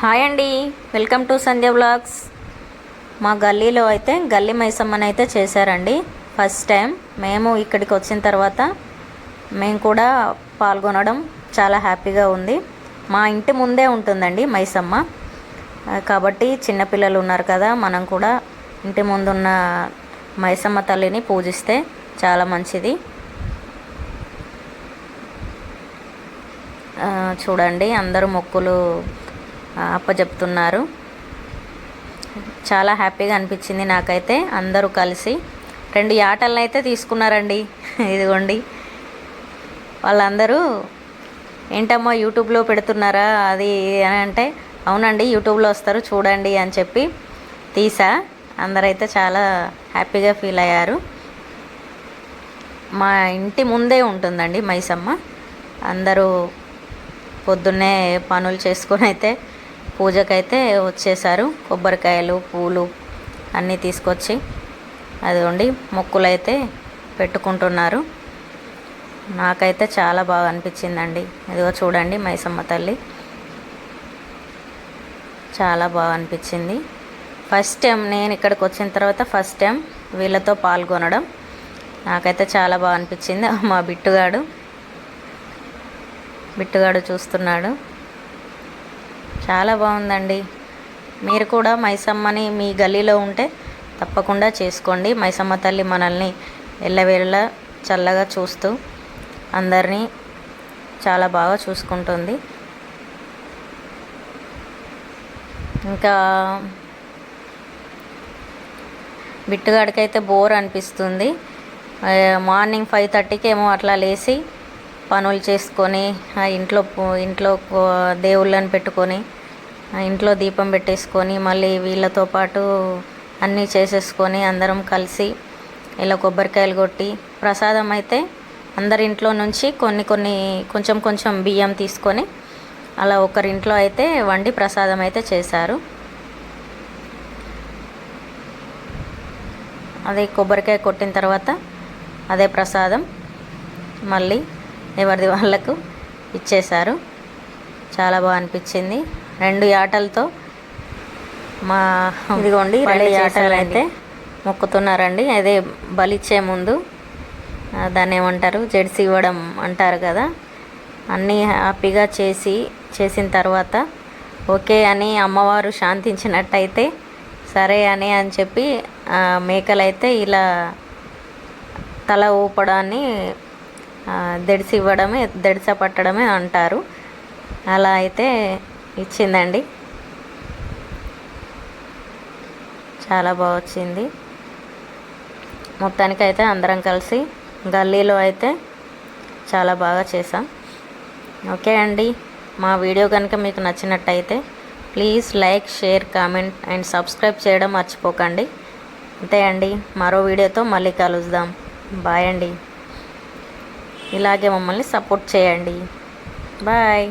Hi అండి. Welcome to Sandhya blogs మా గల్లీలో అయితే గల్లీ మైసమ్మని అయితే చేశారండి. ఫస్ట్ టైం మేము ఇక్కడికి వచ్చిన తర్వాత మేము కూడా పాల్గొనడం చాలా హ్యాపీగా ఉంది. మా ఇంటి ముందే ఉంటుందండి మైసమ్మ. కాబట్టి చిన్నపిల్లలు ఉన్నారు కదా మనం కూడా ఇంటి ముందున్న మైసమ్మ తల్లిని పూజిస్తే చాలా మంచిది. చూడండి అందరూ మొక్కులు అప్పచెప్తున్నారు చాలా హ్యాపీగా అనిపించింది నాకైతే అందరూ కలిసి. రెండు యాటలను అయితే తీసుకున్నారండి. ఇదిగోండి. వాళ్ళందరూ ఏంటమ్మా యూట్యూబ్లో పెడుతున్నారా? అది అని అంటే అవునండి యూట్యూబ్లో వస్తారు చూడండి అని చెప్పి తీసా. అందరైతే చాలా హ్యాపీగా ఫీల్ అయ్యారు. మా ఇంటి ముందే ఉంటుందండి మైసమ్మ. అందరూ పొద్దున్నే పనులు చేసుకొని అయితే పూజకైతే వచ్చేసారు. కొబ్బరికాయలు పూలు అన్నీ తీసుకొచ్చి అదిగోండి మొక్కులైతే పెట్టుకుంటున్నారు. నాకైతే చాలా బాగా అనిపించిందండి. ఇదిగో చూడండి మైసమ్మ తల్లి. చాలా బాగా అనిపించింది. ఫస్ట్ టైం నేను ఇక్కడికి వచ్చిన తర్వాత ఫస్ట్ టైం వీళ్ళతో పాల్గొనడం నాకైతే చాలా బాగా అనిపించింది. మా బిట్టుగాడు. బిట్టుగాడు చూస్తున్నాడు. చాలా బాగుందండి. మీరు కూడా మైసమ్మని మీ గల్లీలో ఉంటే తప్పకుండా చేసుకోండి. మైసమ్మ తల్లి మనల్ని ఎల్లవేళ్ళ చల్లగా చూస్తూ అందరినీ చాలా బాగా చూసుకుంటుంది. ఇంకా బిట్టుగాడికైతే బోర్ అనిపిస్తుంది. మార్నింగ్ ఫైవ్ థర్టీకి ఏమో అట్లా లేచి పనులు చేసుకొని ఇంట్లో ఇంట్లో దేవుళ్ళని పెట్టుకొని ఇంట్లో దీపం పెట్టేసుకొని మళ్ళీ వీళ్ళతో పాటు అన్నీ చేసేసుకొని అందరం కలిసి ఇలా కొబ్బరికాయలు కొట్టి ప్రసాదం అయితే అందరి ఇంట్లో నుంచి కొన్ని కొన్ని కొంచెం కొంచెం బియ్యం తీసుకొని అలా ఒకరింట్లో అయితే వండి ప్రసాదం అయితే చేశారు. అదే కొబ్బరికాయ కొట్టిన తర్వాత అదే ప్రసాదం మళ్ళీ ఎవరిది వాళ్ళకు ఇచ్చేశారు. చాలా బాగా అనిపించింది. రెండు ఆటలతో మా ఇదిగోండి రెండు ఆటలు అయితే మొక్కుతున్నారండి. అదే బలిచ్చే ముందు దాన్ని ఏమంటారు? జెర్సీ ఇవ్వడం అంటారు కదా. అన్నీ హ్యాపీగా చేసి చేసిన తర్వాత ఓకే అని అమ్మవారు శాంతించినట్టయితే సరే అని అని చెప్పి మేకలైతే ఇలా తల ఊపడాన్ని దెడిసి ఇవ్వడమే దెడిస పట్టడమే అంటారు. అలా అయితే ఇచ్చిందండి. చాలా బాగా వచ్చింది. మొత్తానికైతే అందరం కలిసి గల్లీలో అయితే చాలా బాగా చేసాం. ఓకే అండి మా వీడియో కనుక మీకు నచ్చినట్టయితే please like share comment and subscribe చేయడం మర్చిపోకండి. అంతే అండి మరో వీడియోతో మళ్ళీ కలుద్దాం. బాయ్ అండి. ఇలాగే మమ్మల్ని సపోర్ట్ చేయండి. బాయ్.